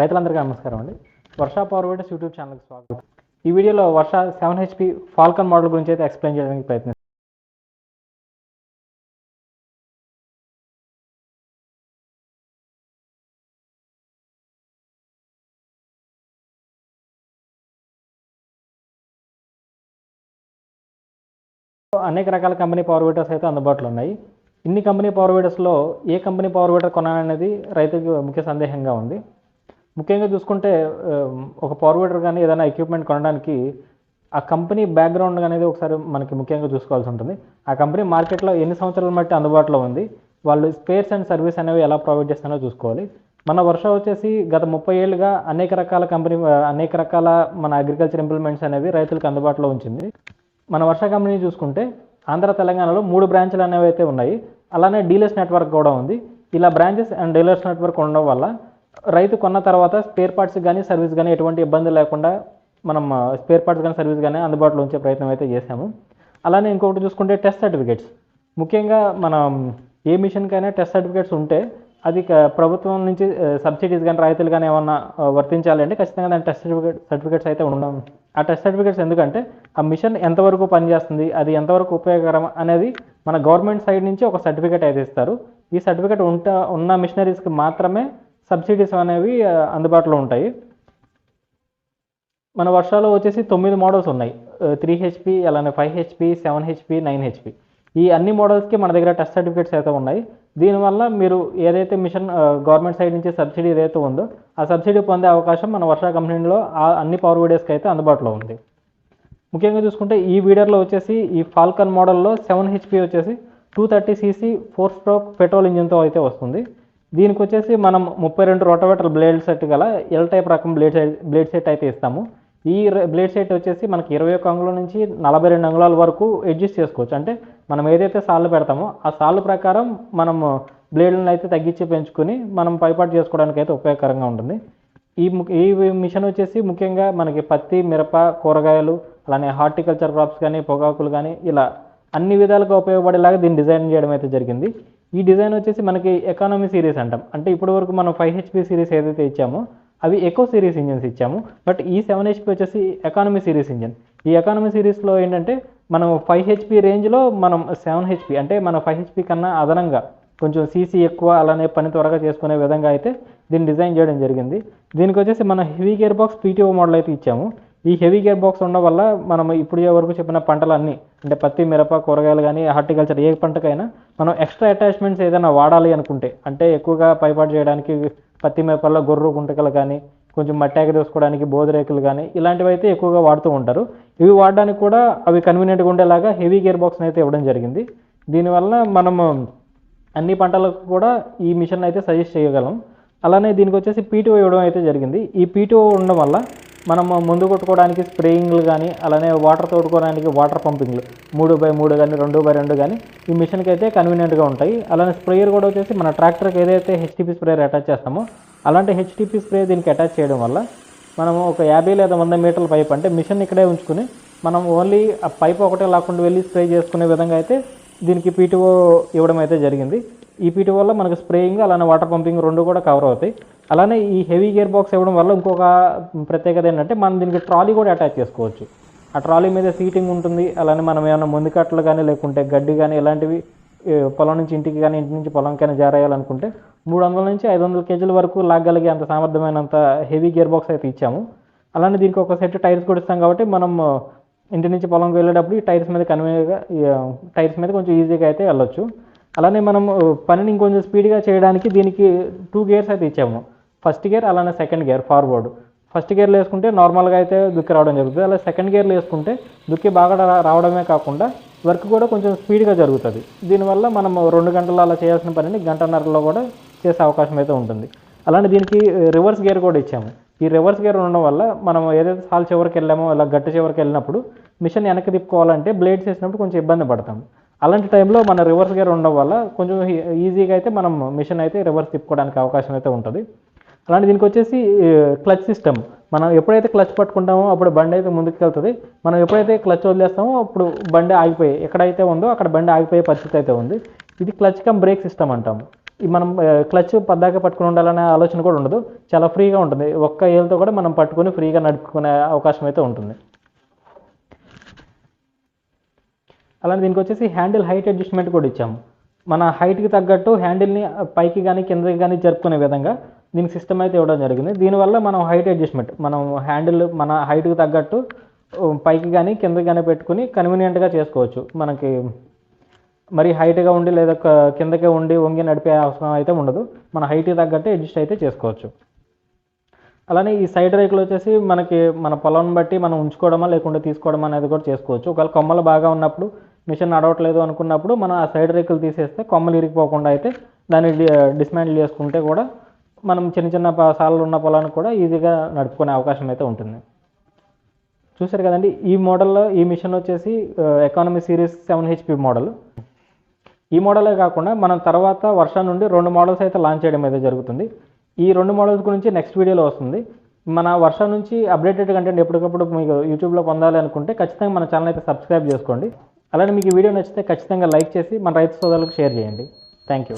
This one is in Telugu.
రైతులందరికీ నమస్కారం అండి. వర్ష ఫార్వర్డర్స్ యూట్యూబ్ ఛానల్కి స్వాగతం. ఈ వీడియోలో Varsha seven HP Falcon model గురించి అయితే ఎక్స్ప్లెయిన్ చేయడానికి ప్రయత్నిస్తాం. అనేక రకాల కంపెనీ పవర్ వీటర్స్ అయితే అందుబాటులో ఉన్నాయి. ఇన్ని కంపెనీ పవర్ వీటర్స్లో ఏ కంపెనీ పవర్ వీటర్ కొనాలనేది రైతుకి ముఖ్య సందేహంగా ఉంది. ముఖ్యంగా చూసుకుంటే ఒక పవర్ వీటర్ కానీ ఏదైనా ఎక్విప్మెంట్ కొనడానికి ఆ కంపెనీ బ్యాక్గ్రౌండ్ అనేది ఒకసారి మనకి ముఖ్యంగా చూసుకోవాల్సి ఉంటుంది. ఆ కంపెనీ మార్కెట్లో ఎన్ని సంవత్సరాల బట్టి అందుబాటులో ఉంది? వాళ్ళు స్పేర్స్ అండ్ సర్వీస్ అనేవి ఎలా ప్రొవైడ్ చేస్తారో చూసుకోవాలి. మన వర్ష వచ్చేసి గత ముప్పై ఏళ్ళుగా అనేక రకాల కంపెనీ అనేక రకాల మన అగ్రికల్చర్ ఇంప్లిమెంట్స్ అనేవి రైతులకు అందుబాటులో ఉంచింది. మన వర్ష కంపెనీ చూసుకుంటే ఆంధ్ర తెలంగాణలో మూడు బ్రాంచ్లు అనేవి అయితే ఉన్నాయి. అలానే డీలర్స్ నెట్వర్క్ కూడా ఉంది. ఇలా బ్రాంచెస్ అండ్ డీలర్స్ నెట్వర్క్ ఉండడం వల్ల రైతు కొన్న తర్వాత స్పేర్ పార్ట్స్ కానీ సర్వీస్ కానీ ఎటువంటి ఇబ్బంది లేకుండా మనం స్పేర్ పార్ట్స్ కానీ సర్వీస్ కానీ అందుబాటులో ఉంచే ప్రయత్నం అయితే చేశాము. అలానే ఇంకొకటి చూసుకుంటే టెస్ట్ సర్టిఫికేట్స్ ముఖ్యంగా మనం ఏ మిషన్కైనా టెస్ట్ సర్టిఫికేట్స్ ఉంటే అది క- ప్రభుత్వం నుంచి సబ్సిడీస్ కానీ రైతులు కానీ ఏమన్నా వర్తించాలంటే వర్తించాలి అంటే ఖచ్చితంగా దాని టెస్ట్ సర్టిఫికేట్ సర్టిఫికేట్స్ అయితే ఉండడం ఆ టెస్ట్ సర్టిఫికేట్స్ ఎందుకంటే ఆ మిషన్ ఎంతవరకు పనిచేస్తుంది అది ఎంతవరకు ఉపయోగకరం అనేది మన గవర్నమెంట్ సైడ్ నుంచి ఒక సర్టిఫికేట్ అయితే ఇస్తారు. ఈ సర్టిఫికేట్ ఉంట ఉన్న మిషనరీస్కి మాత్రమే సబ్సిడీస్ అనేవి అందుబాటులో ఉంటాయి. మన వర్షాలు వచ్చేసి తొమ్మిది మోడల్స్ ఉన్నాయి. త్రీ హెచ్పి అలానే five HP seven HP nine HP. ఈ అన్ని మోడల్స్కి మన దగ్గర టెస్ట్ సర్టిఫికేట్స్ అయితే ఉన్నాయి. దీనివల్ల మీరు ఏదైతే మిషన్ గవర్నమెంట్ సైడ్ నుంచి సబ్సిడీ ఏదైతే ఉందో ఆ సబ్సిడీ పొందే అవకాశం మన వర్ష కంపెనీలో ఆ అన్ని పవర్ వీడియోస్కి అయితే అందుబాటులో ఉంది. ముఖ్యంగా చూసుకుంటే ఈ వీడియోలో వచ్చేసి ఈ ఫాల్కన్ మోడల్లో సెవెన్ హెచ్పి వచ్చేసి two thirty CC four stroke petrol ఇంజిన్తో అయితే వస్తుంది. దీనికి వచ్చేసి మనం ముప్పై రెండు రోటోవేటర్ బ్లేడ్ సెట్ గల ఎల్ టైప్ రకం బ్లేడ్ బ్లేడ్ సెట్ అయితే ఇస్తాము. ఈ బ్లేడ్ సెట్ వచ్చేసి మనకి ఇరవై ఒక్క అంగుళం నుంచి నలభై రెండు అంగుళాల వరకు అడ్జస్ట్ చేసుకోవచ్చు. అంటే మనం ఏదైతే సాళ్ళు పెడతామో ఆ సాళ్ళు ప్రకారం మనం బ్లేడ్లను అయితే తగ్గించి పెంచుకొని మనం పైపాటు చేసుకోవడానికి అయితే ఉపయోగకరంగా ఉంటుంది. ఈ ఈ మిషన్ వచ్చేసి ముఖ్యంగా మనకి పత్తి మిరప కూరగాయలు అలానే హార్టికల్చర్ క్రాప్స్ కానీ పొగాకులు కానీ ఇలా అన్ని విధాలుగా ఉపయోగపడేలాగా దీన్ని డిజైన్ చేయడం అయితే జరిగింది. ఈ డిజైన్ వచ్చేసి మనకి ఎకానమీ సిరీస్ అంటాం. అంటే ఇప్పటి వరకు మనం ఫైవ్ హెచ్పి సిరీస్ ఏదైతే ఇచ్చామో అవి ఎకో సిరీస్ ఇంజిన్స్ ఇచ్చాము. బట్ ఈ సెవెన్ హెచ్పి వచ్చేసి ఎకానమీ సిరీస్ ఇంజిన్ ఈ ఎకానమీ సిరీస్లో ఏంటంటే మనం ఫైవ్ హెచ్పి రేంజ్లో మనం సెవెన్ హెచ్పి అంటే మన ఫైవ్ హెచ్పి కన్నా అదనంగా కొంచెం సీసీ ఎక్కువ అలానే పని త్వరగా చేసుకునే విధంగా అయితే దీన్ని డిజైన్ చేయడం జరిగింది. దీనికి వచ్చేసి మన heavy gear box PTO model అయితే ఇచ్చాము. ఈ హెవీ గేర్ బాక్స్ ఉండడం వల్ల మనం ఇప్పుడు వరకు చెప్పిన పంటలన్నీ అంటే పత్తి మిరప కూరగాయలు కానీ హార్టికల్చర్ ఏ పంటకైనా మనం ఎక్స్ట్రా అటాచ్మెంట్స్ ఏదైనా వాడాలి అనుకుంటే అంటే ఎక్కువగా పైపాటు చేయడానికి పత్తి మిరపల్లో గొర్రు గుంటకలు కానీ కొంచెం మట్టాకి తీసుకోవడానికి బోధరేకులు కానీ ఇలాంటివి అయితే ఎక్కువగా వాడుతూ ఉంటారు. ఇవి వాడడానికి కూడా అవి కన్వీనియంట్గా ఉండేలాగా హెవీ గేర్ బాక్స్ని అయితే ఇవ్వడం జరిగింది. దీనివల్ల మనము అన్ని పంటలకు కూడా ఈ మిషన్ అయితే సజెస్ట్ చేయగలం. అలానే దీనికి వచ్చేసి పీటీఓ ఇవ్వడం అయితే జరిగింది. ఈ పీటీఓ ఉండడం వల్ల మనం ముందు కొట్టుకోవడానికి స్ప్రేయింగ్లు కానీ అలానే వాటర్ తోడుకోవడానికి వాటర్ పంపింగ్లు. మూడు బై మూడు కానీ రెండు బై రెండు కానీ ఈ మిషన్కి అయితే కన్వీనియంట్గా ఉంటాయి. అలానే స్ప్రేయర్ కూడా వచ్చేసి మన ట్రాక్టర్కి ఏదైతే హెచ్టిపి స్ప్రేయర్ అటాచ్ చేస్తామో అలాంటి హెచ్టిపి స్ప్రే దీనికి అటాచ్ చేయడం వల్ల మనం ఒక యాభై లేదా వంద మీటర్ల పైప్ అంటే మిషన్ ఇక్కడే ఉంచుకుని మనం ఓన్లీ ఆ పైప్ ఒకటే లాక్కుండా వెళ్ళి స్ప్రే చేసుకునే విధంగా అయితే దీనికి పీటీఓ ఇవ్వడం అయితే జరిగింది. ఈపీటీ వల్ల మనకు స్ప్రేయింగ్ అలానే వాటర్ పంపింగ్ రెండు కూడా కవర్ అవుతాయి. అలానే ఈ హెవీ గేర్ బాక్స్ ఇవ్వడం వల్ల ఇంకొక ప్రత్యేకత ఏంటంటే మనం దీనికి ట్రాలీ కూడా అటాచ్ చేసుకోవచ్చు. ఆ ట్రాలీ మీద సీటింగ్ ఉంటుంది. అలానే మనం ఏమైనా ముందుకట్టలు కానీ లేకుంటే గడ్డి కానీ ఇలాంటివి పొలం నుంచి ఇంటికి కానీ ఇంటి నుంచి పొలంకైనా జారేయాలనుకుంటే మూడు వందల నుంచి ఐదు వందల కేజీల వరకు లాగలిగే అంత సామర్థ్యమైనంత హెవీ గేర్ బాక్స్ అయితే ఇచ్చాము. అలానే దీనికి ఒక సెట్ టైర్స్ కూడా ఇస్తాం కాబట్టి మనం ఇంటి నుంచి పొలంకి వెళ్ళేటప్పుడు ఈ టైర్స్ మీద కన్వీనియర్గా టైర్స్ మీద కొంచెం ఈజీగా అయితే వెళ్ళొచ్చు. అలానే మనం పనిని ఇంకొంచెం స్పీడ్గా చేయడానికి దీనికి టూ గేర్స్ అయితే ఇచ్చాము. ఫస్ట్ గేర్ అలానే సెకండ్ గేర్ ఫార్వర్డ్ ఫస్ట్ గేర్లు వేసుకుంటే నార్మల్గా అయితే దుక్కి రావడం జరుగుతుంది. అలా సెకండ్ గేర్లు వేసుకుంటే దుక్కి బాగా రా- రావడమే కాకుండా వర్క్ కూడా కొంచెం స్పీడ్గా జరుగుతుంది. దీనివల్ల మనం రెండు గంటలు అలా చేయాల్సిన పనిని గంటన్నరలో కూడా చేసే అవకాశం అయితే ఉంటుంది. అలానే దీనికి రివర్స్ గేర్ కూడా ఇచ్చాము. ఈ రివర్స్ గేర్ ఉండడం వల్ల మనం ఏదైతే సాల్ చివరికి వెళ్ళామో ఇలా గట్టు చివరికి వెళ్ళినప్పుడు మిషన్ వెనక్కి తిప్పుకోవాలంటే బ్లేడ్స్ వేసినప్పుడు కొంచెం ఇబ్బంది పడతాము. అలాంటి టైంలో మన రివర్స్ గేర్ ఉండడం వల్ల కొంచెం ఈజీగా అయితే మనం మిషన్ అయితే రివర్స్ తిప్పుకోవడానికి అవకాశం అయితే ఉంటుంది. అలాంటి దీనికి వచ్చేసి క్లచ్ సిస్టమ్ మనం ఎప్పుడైతే క్లచ్ పట్టుకుంటామో అప్పుడు బండి అయితే ముందుకు వెళ్తుంది. మనం ఎప్పుడైతే క్లచ్ వదిలేస్తామో అప్పుడు బండి ఆగిపోయి ఎక్కడైతే ఉందో అక్కడ బండి ఆగిపోయే పరిస్థితి అయితే ఉంది. ఇది క్లచ్ కమ్ బ్రేక్ సిస్టమ్ అంటాము మనం క్లచ్ పద్దాక పట్టుకుని ఉండాలనే ఆలోచన కూడా ఉండదు. చాలా ఫ్రీగా ఉంటుంది. ఒక్క ఏళ్ళతో కూడా మనం పట్టుకొని ఫ్రీగా నడుపుకునే అవకాశం అయితే ఉంటుంది. అలానే దీనికి వచ్చేసి హ్యాండిల్ హైట్ అడ్జస్ట్మెంట్ కూడా ఇచ్చాము. మన హైట్కి తగ్గట్టు హ్యాండిల్ని పైకి కానీ కిందకి కానీ జరుపుకునే విధంగా దీనికి సిస్టమ్ అయితే ఇవ్వడం జరిగింది. దీనివల్ల మనం హైట్ అడ్జస్ట్మెంట్ మనం హ్యాండిల్ మన హైట్కి తగ్గట్టు పైకి కానీ కిందకి కానీ పెట్టుకుని కన్వీనియంట్గా చేసుకోవచ్చు. మనకి మరి హైట్గా ఉండి లేదా కిందకే ఉండి వంగి నడిపే అవసరం అయితే ఉండదు. మన హైట్కి తగ్గట్టు అడ్జస్ట్ అయితే చేసుకోవచ్చు. అలానే ఈ సైడ్ రేకులు వచ్చేసి మనకి మన పొలం బట్టి మనం ఉంచుకోవడమా లేకుండా తీసుకోవడం అనేది కూడా చేసుకోవచ్చు. ఒకవేళ కొమ్మలు బాగా ఉన్నప్పుడు మిషన్ నడవట్లేదు అనుకున్నప్పుడు మనం ఆ సైడ్ రేకులు తీసేస్తే కొమ్మలు ఇరిగిపోకుండా అయితే దాన్ని డి- డిస్మాంటిల్ చేసుకుంటే కూడా మనం చిన్న చిన్న సార్లు ఉన్న పొలానికి కూడా ఈజీగా నడుపుకునే అవకాశం అయితే ఉంటుంది. చూసారు కదండి ఈ మోడల్లో ఈ మిషన్ వచ్చేసి economy series seven HP model. ఈ మోడలే కాకుండా మనం తర్వాత వర్షం నుండి రెండు మోడల్స్ అయితే లాంచ్ చేయడం అయితే జరుగుతుంది. ఈ రెండు మోడల్స్ గురించి నెక్స్ట్ వీడియోలో వస్తుంది. మన వర్షం నుంచి అప్డేటెడ్ కంటెంట్ ఎప్పటికప్పుడు మీకు యూట్యూబ్లో పొందాలి అనుకుంటే ఖచ్చితంగా మన ఛానల్ అయితే సబ్స్క్రైబ్ చేసుకోండి. అలానే మీకు ఈ వీడియో నచ్చితే ఖచ్చితంగా లైక్ చేసి మన రైతు సోదరులకు షేర్ చేయండి. Thank you